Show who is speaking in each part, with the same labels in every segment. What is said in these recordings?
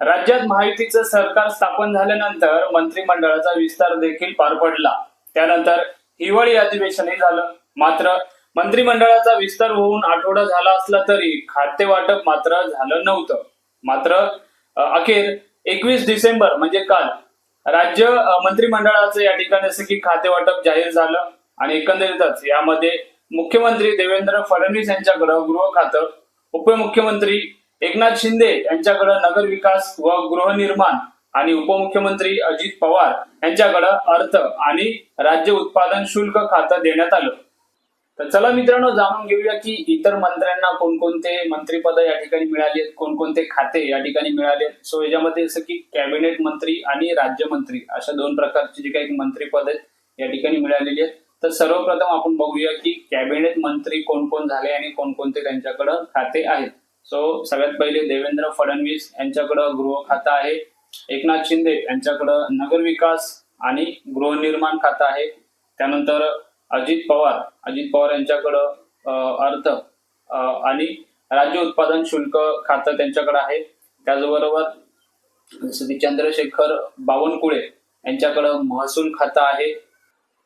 Speaker 1: राज्यात महायुतीचं सरकार स्थापन झाल्यानंतर मंत्रिमंडळाचा विस्तार देखील पार पडला. त्यानंतर हिवाळी अधिवेशनही झालं. मात्र मंत्रिमंडळाचा विस्तार होऊन आठवडा झाला असला तरी खाते वाटप मात्र झालं नव्हतं. मात्र अखेर एकवीस डिसेंबर म्हणजे काल राज्य मंत्रिमंडळाचं या ठिकाणी असं की खाते वाटप जाहीर झालं आणि एकंदरीतच यामध्ये मुख्यमंत्री देवेंद्र फडणवीस यांच्याकडं गृह खातं उपमुख्यमंत्री एकनाथ शिंदे यांच्याकडं नगर विकास व गृहनिर्माण आणि उपमुख्यमंत्री अजित पवार यांच्याकडं अर्थ आणि राज्य उत्पादन शुल्क खातं देण्यात आलं. तर चला मित्रांनो जाणून घेऊया की इतर मंत्र्यांना कोणकोणते मंत्रीपद या ठिकाणी मिळाली आहेत कोणकोणते खाते या ठिकाणी मिळाले सो याच्यामध्ये जसं की कॅबिनेट मंत्री आणि राज्यमंत्री अशा दोन प्रकारची जी काही मंत्रीपद आहेत या ठिकाणी मिळालेली आहेत. तर सर्वप्रथम आपण बघूया की कॅबिनेट मंत्री कोण कोण झाले आणि कोणकोणते त्यांच्याकडं खाते आहेत. सो सगळ्यात पहिले देवेंद्र फडणवीस यांच्याकडं गृह खातं आहे. एकनाथ शिंदे यांच्याकडं नगर विकास आणि गृहनिर्माण खातं आहे. त्यानंतर अजित पवार अजित पवार यांच्याकडं अर्थ आणि राज्य उत्पादन शुल्क खातं त्यांच्याकडे आहे. त्याचबरोबर जसं की चंद्रशेखर बावनकुळे यांच्याकडं महसूल खातं आहे.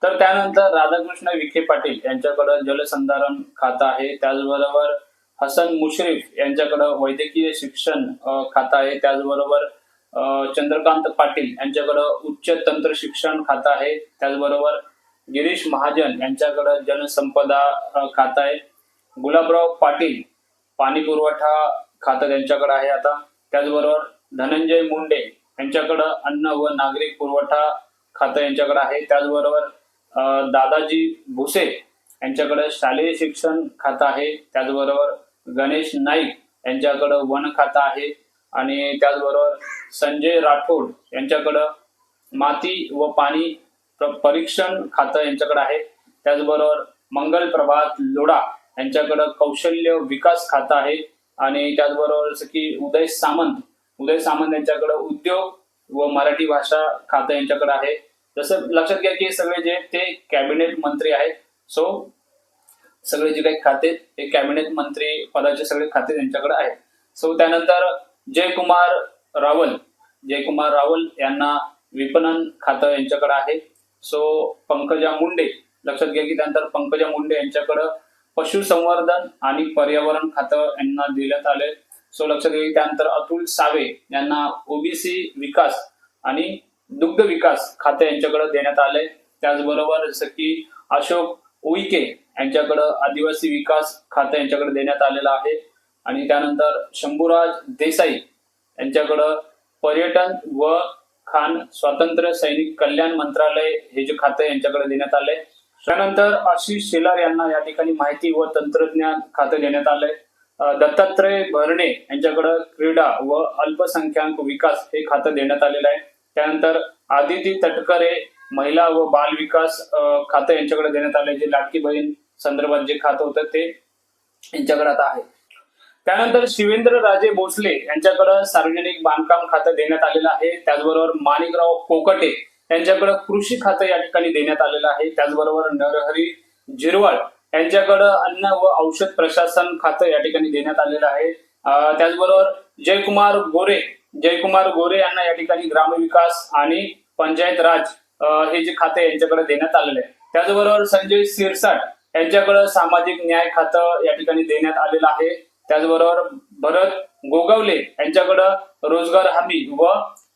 Speaker 1: तर त्यानंतर राधाकृष्ण विखे पाटील यांच्याकडं जलसंधारण खातं आहे. त्याचबरोबर हसन मुश्रीफ यांच्याकडं वैद्यकीय शिक्षण खातं आहे. त्याचबरोबर चंद्रकांत पाटील यांच्याकडं उच्च तंत्र शिक्षण खातं आहे. त्याचबरोबर गिरीश महाजन यांच्याकडं जनसंपदा खातं आहे. गुलाबराव पाटील पाणी पुरवठा खातं त्यांच्याकडे आहे आता. त्याचबरोबर धनंजय मुंडे यांच्याकडं अन्न व नागरिक पुरवठा खातं यांच्याकडे आहे. त्याचबरोबर दादाजी भुसे यांच्याकडे शालेय शिक्षण खातं आहे. त्याचबरोबर गणेश नाईक यांच्याकडं वन खातं आहे. आणि त्याचबरोबर संजय राठोड यांच्याकडं माती व पाणी परीक्षण खातं यांच्याकडे आहे. त्याचबरोबर मंगल प्रभात लोढा यांच्याकडं कौशल्य विकास खातं आहे. आणि त्याचबरोबर जसं की उदय सामंत उदय सामंत यांच्याकडं उद्योग व मराठी भाषा खातं यांच्याकडे आहे. जसं लक्षात घ्या की सगळे जे ते कॅबिनेट मंत्री आहेत. सो सगळे जे काही खाते हे कॅबिनेट मंत्री पदाचे सगळे खाते त्यांच्याकडे आहेत. सो त्यानंतर जयकुमार रावल जयकुमार रावल यांना विपणन खातं यांच्याकडे आहे. सो पंकजा मुंडे लक्षात घ्या की त्यानंतर पंकजा मुंडे यांच्याकडं पशुसंवर्धन आणि पर्यावरण खातं यांना देण्यात आले सो लक्षात घ्या की त्यानंतर अतुल सावे यांना ओबीसी विकास आणि दुग्ध विकास खाते यांच्याकडे देण्यात आले त्याचबरोबर जसं की अशोक उईके यांच्याकडं आदिवासी विकास खातं यांच्याकडे देण्यात आलेलं आहे. आणि त्यानंतर शंभूराज देसाई यांच्याकडं पर्यटन व खान स्वातंत्र्य सैनिक कल्याण मंत्रालय हे जे खातं यांच्याकडे देण्यात आलंय. त्यानंतर आशिष शेलार यांना या ठिकाणी माहिती व तंत्रज्ञान खातं देण्यात आलंय. दत्तात्रय भरणे यांच्याकडं क्रीडा व अल्पसंख्याक विकास हे खातं देण्यात आलेलं आहे. त्यानंतर आदिती तटकरे महिला व बाल विकास खातं यांच्याकडे देण्यात आलंय. जे लाडकी बहीण संदर्भात जे खातं होतं ते यांच्याकडे आता आहे. त्यानंतर शिवेंद्र राजे भोसले यांच्याकडे सार्वजनिक बांधकाम खातं देण्यात आलेलं आहे. त्याचबरोबर माणिकराव कोकटे यांच्याकडे कृषी खातं या ठिकाणी देण्यात आलेलं आहे. त्याचबरोबर नरहरी जिरवाळ यांच्याकडे अन्न व औषध प्रशासन खातं या ठिकाणी देण्यात आलेलं आहे. त्याचबरोबर जयकुमार गोरे जयकुमार गोरे यांना या ठिकाणी ग्रामविकास आणि पंचायत राज हे जे खाते यांच्याकडे देण्यात आलेलं आहे. त्याचबरोबर संजय सिरसाट यांच्याकडे सामाजिक न्याय खातं या ठिकाणी देण्यात आलेलं आहे. त्याचबरोबर भरत गोगवले यांच्याकडं रोजगार हमी व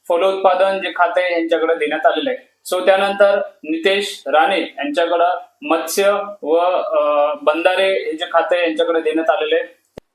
Speaker 1: फलोत्पादन जे खाते यांच्याकडे देण्यात आलेलं आहे. सो त्यानंतर नितेश राणे यांच्याकडं मत्स्य व बंधारे हे जे खाते आहे यांच्याकडे देण्यात आलेले आहे.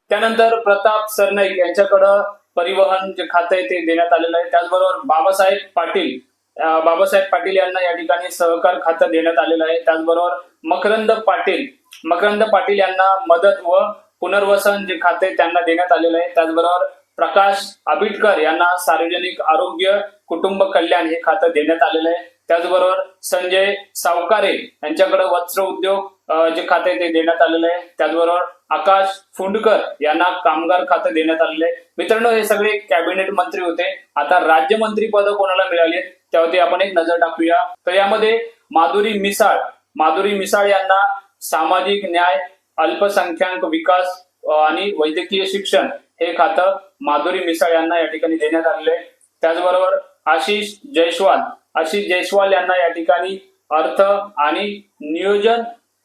Speaker 1: त्यानंतर प्रताप सरनाईक यांच्याकडं परिवहन जे खातं आहे ते देण्यात आलेलं आहे. त्याचबरोबर बाबासाहेब पाटील बाबासाहेब पाटील यांना या ठिकाणी सहकार खातं देण्यात आलेलं आहे. त्याचबरोबर मकरंद पाटील मकरंद पाटील यांना मदत व पुनर्वसन जे खाते त्यांना देण्यात आलेलं आहे. त्याचबरोबर प्रकाश आबिटकर यांना सार्वजनिक आरोग्य कुटुंब कल्याण हे खातं देण्यात आलेलं आहे. त्याचबरोबर संजय सावकारे यांच्याकडे वस्त्र उद्योग जे खाते ते देण्यात आलेलं आहे. त्याचबरोबर आकाश फुंडकर यांना कामगार खातं देण्यात आलेलं आहे. मित्रांनो हे सगळे कॅबिनेट मंत्री होते. आता राज्यमंत्री पद कोणाला मिळाली त्यावरती आपण एक नजर टाकूया. तर यामध्ये माधुरी मिसाळ. माधुरी मिसाळ यांना सामाजिक न्याय अल्पसंख्याक विकास आणि वैद्यकीय शिक्षण हे खातं माधुरी मिसाळ यांना या ठिकाणी देण्यात आलेलं आहे. त्याचबरोबर आशिष जयस्वाल. आशिष जयस्वाल यांना या ठिकाणी अर्थ आणि नियोजन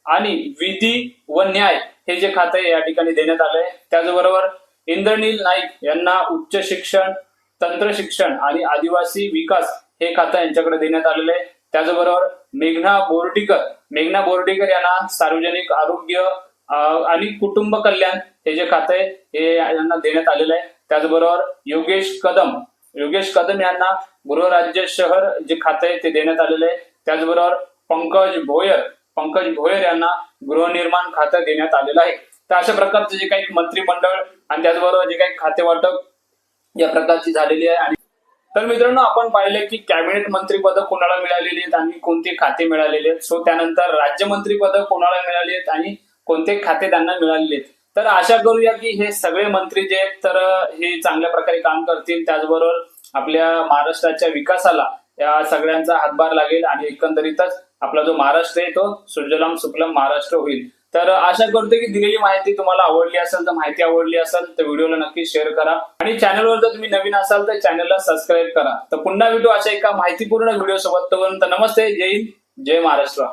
Speaker 1: आणि विधी व न्याय हे जे खाते आहे या ठिकाणी देण्यात आलंय त्याचबरोबर इंद्रनील नाईक यांना उच्च शिक्षण तंत्र शिक्षण आणि आदिवासी विकास हे खातं यांच्याकडे देण्यात आलेलं. आहे त्याचबरोबर मेघना बोर्डीकर मेघना बोर्डीकर यांना सार्वजनिक आरोग्य आणि कुटुंब कल्याण हे जे खातं आहे हे यांना देण्यात आलेलं आहे. त्याचबरोबर योगेश कदम योगेश कदम यांना गृहराज्य शहर जे खातं आहे ते देण्यात आलेलं आहे. त्याचबरोबर पंकज भोयर पंकज भोयर यांना गृहनिर्माण खातं देण्यात आलेलं आहे. तर अशा प्रकारचे जे काही मंत्रिमंडळ आणि त्याचबरोबर जे काही खाते वाटप या प्रकारची झालेली आहे आणि तर मित्रांनो आपण पाहिले की कॅबिनेट मंत्री पद कोणाला मिळालेली आहेत आणि कोणते खाते मिळालेले आहेत? सो त्यानंतर राज्यमंत्री पद कोणाला मिळाली आहेत आणि कोणते खाते त्यांना मिळालेले आहेत? तर आशा करूया की हे सगळे मंत्री जे आहेत तर हे चांगल्या प्रकारे काम करतील. त्याचबरोबर आपल्या महाराष्ट्राच्या विकासाला या सगळ्यांचा हातभार लागेल आणि एकंदरीतच आपला जो महाराष्ट्र आहे तो सुजलाम सुफलाम महाराष्ट्र होईल. तर आशा करतो की दिलेली माहिती तुम्हाला आवडली असेल तर माहिती आवडली असेल तर व्हिडिओला नक्की शेअर करा. आणि चॅनलवर जर तुम्ही नवीन असाल तर चॅनलला सबस्क्राईब करा. तर पुन्हा भेटू अशा एका माहितीपूर्ण व्हिडिओ सोबत तोपर्यंत नमस्ते जय हिंद जय महाराष्ट्र.